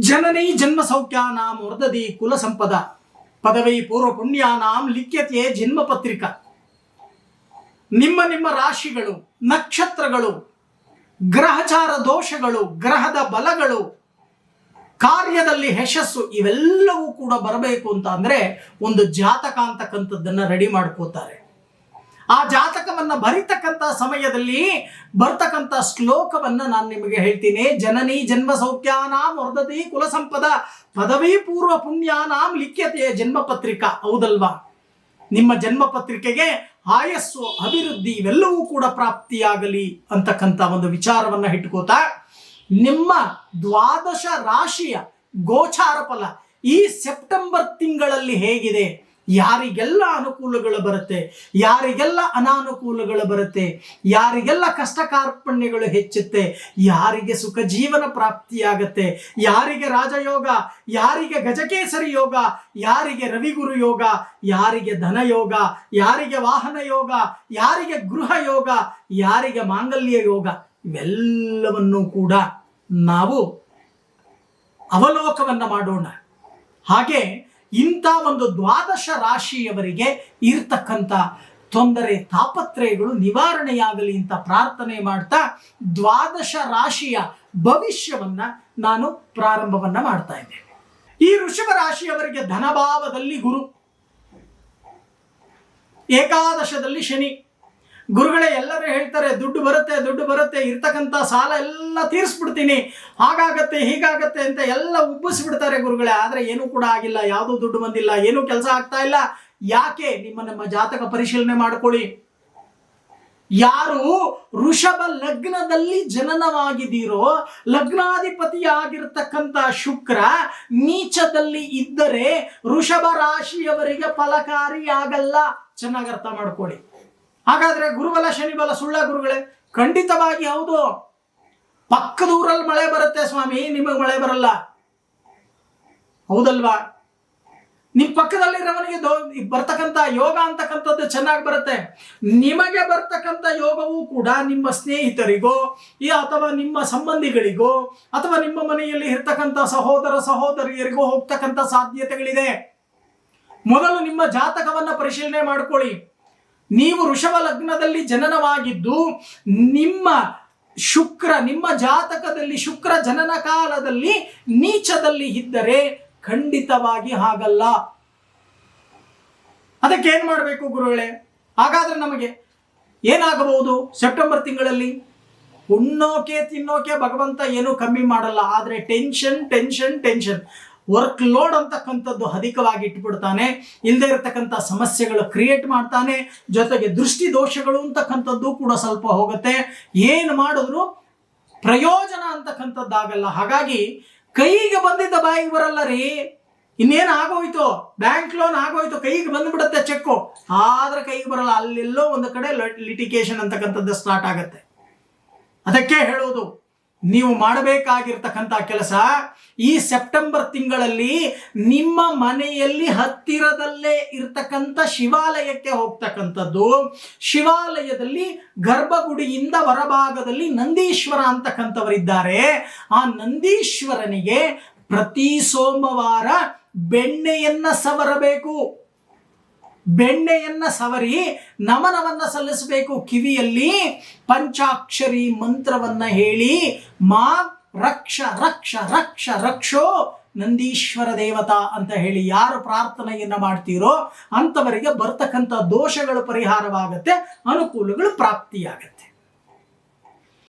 ಜನನಿ ಜನ್ಮ ಸೌಖ್ಯಾನಾಂ ವರ್ಧದಿ ಕುಲ ಸಂಪದ. ಪದವಿ ಪೂರ್ವ ಪುಣ್ಯಾನಾಂ ಲಿಖ್ಯತೆ ಜನ್ಮ ಪತ್ರಿಕಾ. ನಿಮ್ಮ ನಿಮ್ಮ ರಾಶಿಗಳು, ನಕ್ಷತ್ರಗಳು, ಗ್ರಹಚಾರ ದೋಷಗಳು, ಗ್ರಹದ ಬಲಗಳು, ಕಾರ್ಯದಲ್ಲಿ ಯಶಸ್ಸು ಇವೆಲ್ಲವೂ ಕೂಡ ಬರಬೇಕು ಅಂತ ಅಂದರೆ ಒಂದು ಜಾತಕ ಅಂತಕ್ಕಂಥದ್ದನ್ನು ರೆಡಿ ಮಾಡ್ಕೋತಾರೆ. ಆ ಜಾತಕವನ್ನ ಬರಿತಕ್ಕಂಥ ಸಮಯದಲ್ಲಿ ಬರ್ತಕ್ಕಂಥ ಶ್ಲೋಕವನ್ನ ನಾನು ನಿಮಗೆ ಹೇಳ್ತೀನಿ. ಜನನಿ ಜನ್ಮ ಸೌಖ್ಯಾನಾಂ ವರ್ಧತಿ ಕುಲ ಸಂಪದ ಪದವಿ ಪೂರ್ವ ಪುಣ್ಯಾನಾಂ ಲಿಖ್ಯತೆಯ ಜನ್ಮ ಪತ್ರಿಕಾ. ಹೌದಲ್ವಾ? ನಿಮ್ಮ ಜನ್ಮ ಪತ್ರಿಕೆಗೆ ಆಯಸ್ಸು, ಅಭಿವೃದ್ಧಿ ಇವೆಲ್ಲವೂ ಕೂಡ ಪ್ರಾಪ್ತಿಯಾಗಲಿ ಅಂತಕ್ಕಂಥ ಒಂದು ವಿಚಾರವನ್ನ ಇಟ್ಕೋತಾ ನಿಮ್ಮ ದ್ವಾದಶ ರಾಶಿಯ ಗೋಚಾರ ಫಲ ಈ ಸೆಪ್ಟೆಂಬರ್ ತಿಂಗಳಲ್ಲಿ ಹೇಗಿದೆ? ಯಾರಿಗೆಲ್ಲ ಅನುಕೂಲಗಳು ಬರುತ್ತೆ, ಯಾರಿಗೆಲ್ಲ ಅನಾನುಕೂಲಗಳು ಬರುತ್ತೆ, ಯಾರಿಗೆಲ್ಲ ಕಷ್ಟ ಕಾರ್ಪಣ್ಯಗಳು ಹೆಚ್ಚುತ್ತೆ, ಯಾರಿಗೆ ಸುಖ ಜೀವನ ಪ್ರಾಪ್ತಿಯಾಗತ್ತೆ, ಯಾರಿಗೆ ರಾಜಯೋಗ, ಯಾರಿಗೆ ಗಜಕೇಸರಿ ಯೋಗ, ಯಾರಿಗೆ ರವಿಗುರು ಯೋಗ, ಯಾರಿಗೆ ಧನ ಯೋಗ, ಯಾರಿಗೆ ವಾಹನ ಯೋಗ, ಯಾರಿಗೆ ಗೃಹ ಯೋಗ, ಯಾರಿಗೆ ಮಾಂಗಲ್ಯ ಯೋಗ, ಇವೆಲ್ಲವನ್ನೂ ಕೂಡ ನಾವು ಅವಲೋಕವನ್ನು ಮಾಡೋಣ. ಹಾಗೆ ಇಂಥ ಒಂದು ದ್ವಾದಶ ರಾಶಿಯವರಿಗೆ ಇರ್ತಕ್ಕಂಥ ತೊಂದರೆ, ತಾಪತ್ರಯಗಳು ನಿವಾರಣೆಯಾಗಲಿ ಅಂತ ಪ್ರಾರ್ಥನೆ ಮಾಡ್ತಾ ದ್ವಾದಶ ರಾಶಿಯ ಭವಿಷ್ಯವನ್ನ ನಾನು ಪ್ರಾರಂಭವನ್ನ ಮಾಡ್ತಾ ಇದ್ದೇನೆ. ಈ ವೃಷಭ ರಾಶಿಯವರಿಗೆ ಧನಭಾವದಲ್ಲಿ ಗುರು. ಏಕಾದಶದಲ್ಲಿ ಶನಿ. ಗುರುಗಳೇ, ಎಲ್ಲರೂ ಹೇಳ್ತಾರೆ, ದುಡ್ಡು ಬರುತ್ತೆ ದುಡ್ಡು ಬರುತ್ತೆ, ಇರ್ತಕ್ಕಂಥ ಸಾಲ ಎಲ್ಲ ತೀರಿಸ್ಬಿಡ್ತೀನಿ, ಹಾಗಾಗತ್ತೆ, ಹೀಗಾಗತ್ತೆ ಅಂತ ಎಲ್ಲ ಉಬ್ಬಿಸ್ಬಿಡ್ತಾರೆ ಗುರುಗಳೇ. ಆದರೆ ಏನೂ ಕೂಡ ಆಗಿಲ್ಲ, ಯಾವುದೂ ದುಡ್ಡು ಬಂದಿಲ್ಲ, ಏನೂ ಕೆಲಸ ಆಗ್ತಾ ಇಲ್ಲ. ಯಾಕೆ? ನಿಮ್ಮ ನಮ್ಮ ಜಾತಕ ಪರಿಶೀಲನೆ ಮಾಡ್ಕೊಳ್ಳಿ. ಯಾರು ಋಷಭ ಲಗ್ನದಲ್ಲಿ ಜನನವಾಗಿದ್ದೀರೋ, ಲಗ್ನಾಧಿಪತಿಯಾಗಿರ್ತಕ್ಕಂಥ ಶುಕ್ರ ನೀಚದಲ್ಲಿ ಇದ್ದರೆ ಋಷಭ ರಾಶಿಯವರಿಗೆ ಫಲಕಾರಿಯಾಗಲ್ಲ. ಚೆನ್ನಾಗಿ ಅರ್ಥ ಮಾಡ್ಕೊಳ್ಳಿ. ಹಾಗಾದ್ರೆ ಗುರುಬಲ, ಶನಿಬಲ, ಸುಳ್ಳ ಗುರುಗಳೇ, ಖಂಡಿತವಾಗಿ ಹೌದು. ಪಕ್ಕದ ಊರಲ್ಲಿ ಮಳೆ ಬರುತ್ತೆ ಸ್ವಾಮಿ, ನಿಮಗೆ ಮಳೆ ಬರಲ್ಲ. ಹೌದಲ್ವಾ? ನಿಮ್ಮ ಪಕ್ಕದಲ್ಲಿರೋವನಿಗೆ ದೋ ಬರ್ತಕ್ಕಂಥ ಯೋಗ ಅಂತಕ್ಕಂಥದ್ದು ಚೆನ್ನಾಗಿ ಬರುತ್ತೆ. ನಿಮಗೆ ಬರ್ತಕ್ಕಂಥ ಯೋಗವೂ ಕೂಡ ನಿಮ್ಮ ಸ್ನೇಹಿತರಿಗೋ, ಈ ಅಥವಾ ನಿಮ್ಮ ಸಂಬಂಧಿಗಳಿಗೋ, ಅಥವಾ ನಿಮ್ಮ ಮನೆಯಲ್ಲಿ ಇರ್ತಕ್ಕಂಥ ಸಹೋದರ ಸಹೋದರಿಯರಿಗೋ ಹೋಗ್ತಕ್ಕಂಥ ಸಾಧ್ಯತೆಗಳಿದೆ. ಮೊದಲು ನಿಮ್ಮ ಜಾತಕವನ್ನ ಪರಿಶೀಲನೆ ಮಾಡ್ಕೊಳ್ಳಿ. ನೀವು ವೃಷಭ ಲಗ್ನದಲ್ಲಿ ಜನನವಾಗಿದ್ದು, ನಿಮ್ಮ ಶುಕ್ರ, ನಿಮ್ಮ ಜಾತಕದಲ್ಲಿ ಶುಕ್ರ ಜನನ ಕಾಲದಲ್ಲಿ ನೀಚದಲ್ಲಿ ಇದ್ದರೆ ಖಂಡಿತವಾಗಿ ಹಾಗಲ್ಲ. ಅದಕ್ಕೆ ಏನು ಮಾಡಬೇಕು ಗುರುಗಳೇ? ಹಾಗಾದ್ರೆ ನಮಗೆ ಏನಾಗಬಹುದು? ಸೆಪ್ಟೆಂಬರ್ ತಿಂಗಳಲ್ಲಿ ಉಣ್ಣೋಕೆ, ತಿನ್ನೋಕೆ ಭಗವಂತ ಏನೂ ಕಮ್ಮಿ ಮಾಡಲ್ಲ. ಆದರೆ tension tension tension work load ಅಂತಕ್ಕಂಥದ್ದು ಅಧಿಕವಾಗಿ ಇಟ್ಬಿಡ್ತಾನೆ. ಇಲ್ಲದೆ ಇರತಕ್ಕಂಥ ಸಮಸ್ಯೆಗಳು ಕ್ರಿಯೇಟ್ ಮಾಡ್ತಾನೆ. ಜೊತೆಗೆ ದೃಷ್ಟಿ ದೋಷಗಳು ಅಂತಕ್ಕಂಥದ್ದು ಕೂಡ ಸ್ವಲ್ಪ ಹೋಗುತ್ತೆ. ಏನು ಮಾಡಿದ್ರು? ಪ್ರಯೋಜನ ಅಂತಕ್ಕಂಥದ್ದಾಗಲ್ಲ. ಹಾಗಾಗಿ ಕೈಗೆ ಬಂದಿದ್ದ ಬಾಯಿಗೆ ಬರಲ್ಲ ರೀ. ಇನ್ನೇನು ಆಗೋಯ್ತು? ಬ್ಯಾಂಕ್ ಲೋನ್ ಆಗೋಯ್ತು. ಕೈಗೆ ಬಂದ್ಬಿಡುತ್ತೆ ಚೆಕ್ಕು. ಆದ್ರೆ ಕೈಗೆ ಬರಲ್ಲ. ಅಲ್ಲೆಲ್ಲೋ ಒಂದು ಕಡೆ ಲಿಟಿಗೇಷನ್ ಅಂತಕ್ಕಂಥದ್ದು ಸ್ಟಾರ್ಟ್ ಆಗುತ್ತೆ. ಅದಕ್ಕೆ ಹೇಳೋದು ನೀವು ಮಾಡಬೇಕಾಗಿರ್ತಕ್ಕಂಥ ಕೆಲಸ ಈ ಸೆಪ್ಟೆಂಬರ್ ತಿಂಗಳಲ್ಲಿ ನಿಮ್ಮ ಮನೆಯಲ್ಲಿ ಹತ್ತಿರದಲ್ಲೇ ಇರ್ತಕ್ಕಂಥ ಶಿವಾಲಯಕ್ಕೆ ಹೋಗ್ತಕ್ಕಂಥದ್ದು. ಶಿವಾಲಯದಲ್ಲಿ ಗರ್ಭಗುಡಿಯಿಂದ ಹೊರಭಾಗದಲ್ಲಿ ನಂದೀಶ್ವರ ಅಂತಕ್ಕಂಥವರಿದ್ದಾರೆ. ಆ ನಂದೀಶ್ವರನಿಗೆ ಪ್ರತಿ ಸೋಮವಾರ ಬೆಣ್ಣೆಯನ್ನ ಸವರಬೇಕು. ಬೆಣ್ಣೆಯನ್ನ ಸವರಿ ನಮನವನ್ನ ಸಲ್ಲಿಸಬೇಕು. ಕಿವಿಯಲ್ಲಿ ಪಂಚಾಕ್ಷರಿ ಮಂತ್ರವನ್ನ ಹೇಳಿ, ಮಾ ರಕ್ಷ ರಕ್ಷ ರಕ್ಷ ರಕ್ಷೋ ನಂದೀಶ್ವರ ದೇವತಾ ಅಂತ ಹೇಳಿ ಯಾರು ಪ್ರಾರ್ಥನೆಯನ್ನ ಮಾಡ್ತೀರೋ ಅಂಥವರಿಗೆ ಬರ್ತಕ್ಕಂಥ ದೋಷಗಳು ಪರಿಹಾರವಾಗುತ್ತೆ, ಅನುಕೂಲಗಳು ಪ್ರಾಪ್ತಿಯಾಗತ್ತೆ.